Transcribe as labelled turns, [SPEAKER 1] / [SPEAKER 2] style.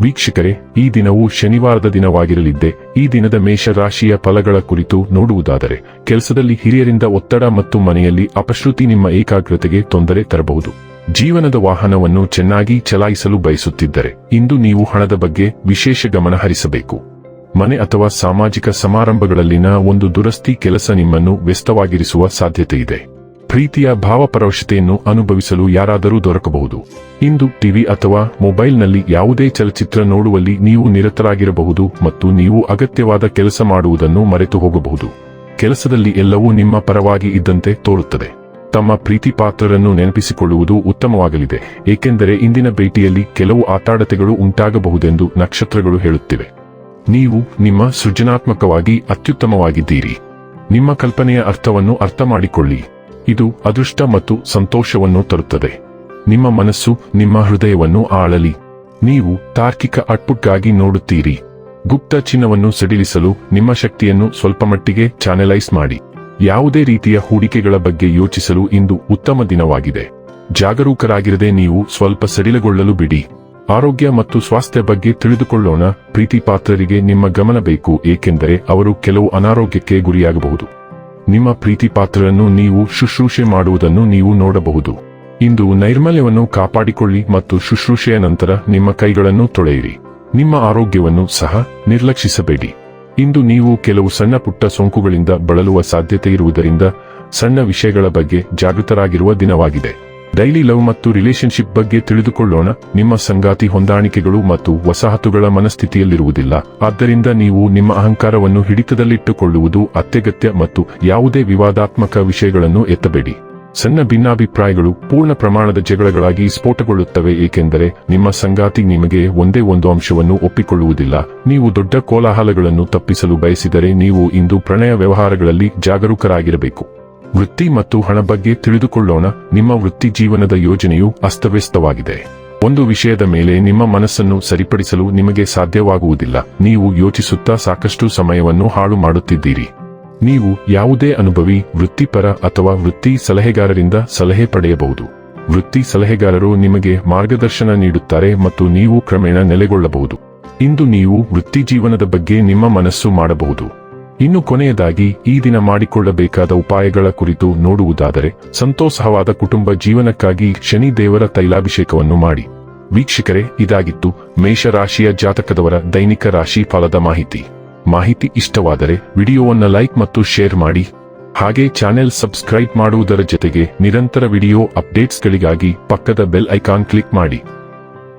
[SPEAKER 1] ವೀಕ್ಷಕರೇ, ಈ ದಿನವು ಶನಿವಾರದ ದಿನವಾಗಿರಲಿದ್ದೆ. ಈ ದಿನದ ಮೇಷರಾಶಿಯ ಫಲಗಳ ಕುರಿತು ನೋಡುವುದಾದರೆ, ಕೆಲಸದಲ್ಲಿ ಹಿರಿಯರಿಂದ ಒತ್ತಡ ಮತ್ತು ಮನೆಯಲ್ಲಿ ಅಪಶ್ರುತಿ ನಿಮ್ಮ ಏಕಾಗ್ರತೆಗೆ ತೊಂದರೆ ತರಬಹುದು. ಜೀವನದ ವಾಹನವನ್ನು ಚೆನ್ನಾಗಿ ಚಲಾಯಿಸಲು ಬಯಸುತ್ತಿದ್ದರೆ, ಇಂದು ನೀವು ಹಣದ ಬಗ್ಗೆ ವಿಶೇಷ ಗಮನ ಹರಿಸಬೇಕು. ಮನೆ ಅಥವಾ ಸಾಮಾಜಿಕ ಸಮಾರಂಭಗಳಲ್ಲಿನ ಒಂದು ದುರಸ್ತಿ ಕೆಲಸ ನಿಮ್ಮನ್ನು ವ್ಯಸ್ತವಾಗಿರಿಸುವ ಸಾಧ್ಯತೆ ಇದೆ ಪ್ರೀತಿಯ ಭಾವಪರವಶತೆಯನ್ನು ಅನುಭವಿಸಲು ಯಾರಾದರೂ ದೊರಕಬಹುದು. ಇಂದು ಟಿವಿ ಅಥವಾ ಮೊಬೈಲ್ನಲ್ಲಿ ಯಾವುದೇ ಚಲಚಿತ್ರ ನೋಡುವಲ್ಲಿ ನೀವು ನಿರತರಾಗಿರಬಹುದು ಮತ್ತು ನೀವು ಅಗತ್ಯವಾದ ಕೆಲಸ ಮಾಡುವುದನ್ನು ಮರೆತು ಹೋಗಬಹುದು. ಕೆಲಸದಲ್ಲಿ ಎಲ್ಲವೂ ನಿಮ್ಮ ಪರವಾಗಿ ಇದ್ದಂತೆ ತೋರುತ್ತದೆ. ತಮ್ಮ ಪ್ರೀತಿ ಪಾತ್ರರನ್ನು ನೆನಪಿಸಿಕೊಳ್ಳುವುದು ಉತ್ತಮವಾಗಲಿದೆ, ಏಕೆಂದರೆ ಇಂದಿನ ಭೇಟಿಯಲ್ಲಿ ಕೆಲವು ಆತಾಡತೆಗಳು ಉಂಟಾಗಬಹುದೆಂದು ನಕ್ಷತ್ರಗಳು ಹೇಳುತ್ತಿವೆ. ನೀವು ನಿಮ್ಮ ಸೃಜನಾತ್ಮಕವಾಗಿ ಅತ್ಯುತ್ತಮವಾಗಿದ್ದೀರಿ. ನಿಮ್ಮ ಕಲ್ಪನೆಯ ಅರ್ಥವನ್ನು ಅರ್ಥ ಮಾಡಿಕೊಳ್ಳಿ ಇದು ಅದೃಷ್ಟ ಮತ್ತು ಸಂತೋಷವನ್ನು ತರುತ್ತದೆ. ನಿಮ್ಮ ಮನಸ್ಸು ನಿಮ್ಮ ಹೃದಯವನ್ನು ಆಳಲಿ. ನೀವು ತಾರ್ಕಿಕ ಔಟ್ಪುಟ್ಗಾಗಿ ನೋಡುತ್ತೀರಿ. ಗುಪ್ತ ಚಿನ್ನವನ್ನು ಸಡಿಲಿಸಲು ನಿಮ್ಮ ಶಕ್ತಿಯನ್ನು ಸ್ವಲ್ಪ ಮಟ್ಟಿಗೆ ಚಾನೆಲೈಸ್ ಮಾಡಿ. ಯಾವುದೇ ರೀತಿಯ ಹೂಡಿಕೆಗಳ ಬಗ್ಗೆ ಯೋಚಿಸಲು ಇಂದು ಉತ್ತಮ ದಿನವಾಗಿದೆ. ಜಾಗರೂಕರಾಗಿರದೆ ನೀವು ಸ್ವಲ್ಪ ಸಡಿಲಗೊಳ್ಳಲು ಬಿಡಿ. ಆರೋಗ್ಯ ಮತ್ತು ಸ್ವಾಸ್ಥ್ಯ ಬಗ್ಗೆ ತಿಳಿದುಕೊಳ್ಳೋಣ. ಪ್ರೀತಿ ಪಾತ್ರರಿಗೆ ನಿಮ್ಮ ಗಮನ ಬೇಕು, ಏಕೆಂದರೆ ಅವರು ಕೆಲವು ಅನಾರೋಗ್ಯಕ್ಕೆ ಗುರಿಯಾಗಬಹುದು. ನಿಮ್ಮ ಪ್ರೀತಿ ಪಾತ್ರರನ್ನು ನೀವು ಶುಶ್ರೂಷೆ ಮಾಡುವುದನ್ನು ನೀವು ನೋಡಬಹುದು. ಇಂದು ನೈರ್ಮಲ್ಯವನ್ನು ಕಾಪಾಡಿಕೊಳ್ಳಿ ಮತ್ತು ಶುಶ್ರೂಷೆಯ ನಂತರ ನಿಮ್ಮ ಕೈಗಳನ್ನು ತೊಳೆಯಿರಿ. ನಿಮ್ಮ ಆರೋಗ್ಯವನ್ನು ಸಹ ನಿರ್ಲಕ್ಷಿಸಬೇಡಿ. ಇಂದು ನೀವು ಕೆಲವು ಸಣ್ಣ ಪುಟ್ಟ ಸೋಂಕುಗಳಿಂದ ಬಳಲುವ ಸಾಧ್ಯತೆ ಇರುವುದರಿಂದ ಸಣ್ಣ ವಿಷಯಗಳ ಬಗ್ಗೆ ಜಾಗೃತರಾಗಿರುವ ದಿನವಾಗಿದೆ. ಡೈಲಿ ಲವ್ ಮತ್ತು ರಿಲೇಶನ್ಶಿಪ್ ಬಗ್ಗೆ ತಿಳಿದುಕೊಳ್ಳೋಣ. ನಿಮ್ಮ ಸಂಗಾತಿ ಹೊಂದಾಣಿಕೆಗಳು ಮತ್ತು ವಸಾಹತುಗಳ ಮನಸ್ಥಿತಿಯಲ್ಲಿರುವುದಿಲ್ಲ. ಆದ್ದರಿಂದ ನೀವು ನಿಮ್ಮ ಅಹಂಕಾರವನ್ನು ಹಿಡಿತದಲ್ಲಿಟ್ಟುಕೊಳ್ಳುವುದು ಅತ್ಯಗತ್ಯ ಮತ್ತು ಯಾವುದೇ ವಿವಾದಾತ್ಮಕ ವಿಷಯಗಳನ್ನು ಎತ್ತಬೇಡಿ. ಸಣ್ಣ ಭಿನ್ನಾಭಿಪ್ರಾಯಗಳು ಪೂರ್ಣ ಪ್ರಮಾಣದ ಜಗಳಗಳಾಗಿ ಸ್ಫೋಟಗೊಳ್ಳುತ್ತವೆ, ಏಕೆಂದರೆ ನಿಮ್ಮ ಸಂಗಾತಿ ನಿಮಗೆ ಒಂದೇ ಒಂದು ಅಂಶವನ್ನು ಒಪ್ಪಿಕೊಳ್ಳುವುದಿಲ್ಲ. ನೀವು ದೊಡ್ಡ ಕೋಲಾಹಲಗಳನ್ನು ತಪ್ಪಿಸಲು ಬಯಸಿದರೆ ನೀವು ಇಂದು ಪ್ರಣಯ ವ್ಯವಹಾರಗಳಲ್ಲಿ ಜಾಗರೂಕರಾಗಿರಬೇಕು. ವೃತ್ತಿ ಮತ್ತು ಹಣ ಬಗ್ಗೆ ತಿಳಿದುಕೊಳ್ಳೋಣ. ನಿಮ್ಮ ವೃತ್ತಿ ಜೀವನದ ಯೋಜನೆಯು ಅಸ್ತವ್ಯಸ್ತವಾಗಿದೆ. ಒಂದು ವಿಷಯದ ಮೇಲೆ ನಿಮ್ಮ ಮನಸ್ಸನ್ನು ಸರಿಪಡಿಸಲು ನಿಮಗೆ ಸಾಧ್ಯವಾಗುವುದಿಲ್ಲ. ನೀವು ಯೋಚಿಸುತ್ತಾ ಸಾಕಷ್ಟು ಸಮಯವನ್ನು ಹಾಳು ಮಾಡುತ್ತಿದ್ದೀರಿ. ನೀವು ಯಾವುದೇ ಅನುಭವಿ, ವೃತ್ತಿಪರ ಅಥವಾ ವೃತ್ತಿ ಸಲಹೆಗಾರರಿಂದ ಸಲಹೆ ಪಡೆಯಬಹುದು. ವೃತ್ತಿ ಸಲಹೆಗಾರರು ನಿಮಗೆ ಮಾರ್ಗದರ್ಶನ ನೀಡುತ್ತಾರೆ ಮತ್ತು ನೀವು ಕ್ರಮೇಣ ನೆಲೆಗೊಳ್ಳಬಹುದು. ಇಂದು ನೀವು ವೃತ್ತಿ ಜೀವನದ ಬಗ್ಗೆ ನಿಮ್ಮ ಮನಸ್ಸು ಮಾಡಬಹುದು. ಇನ್ನು ಕೊನೆಯದಾಗಿ, ಈ ದಿನ ಮಾಡಿಕೊಳ್ಳಬೇಕಾದ ಉಪಾಯಗಳ ಕುರಿತು ನೋಡುವುದಾದರೆ, ಸಂತೋಷವಾದ ಕುಟುಂಬ ಜೀವನಕ್ಕಾಗಿ ಶನಿ ದೇವರ ತೈಲಾಭಿಷೇಕವನ್ನು ಮಾಡಿ. ವೀಕ್ಷಕರೇ, ಇದಾಗಿತ್ತು ಮೇಷರಾಶಿಯ ಜಾತಕದವರ ದೈನಿಕ ರಾಶಿ ಫಲದ ಮಾಹಿತಿ. ಮಾಹಿತಿ ಇಷ್ಟವಾದರೆ, ವಿಡಿಯೋವನ್ನು ಲೈಕ್ ಮತ್ತು ಶೇರ್ ಮಾಡಿ. ಹಾಗೆ ಚಾನೆಲ್ ಸಬ್ಸ್ಕ್ರೈಬ್ ಮಾಡುವುದರ ಜೊತೆಗೆ ನಿರಂತರ ವಿಡಿಯೋ ಅಪ್ಡೇಟ್ಸ್ಗಳಿಗಾಗಿ ಪಕ್ಕದ ಬೆಲ್ ಐಕಾನ್ ಕ್ಲಿಕ್ ಮಾಡಿ.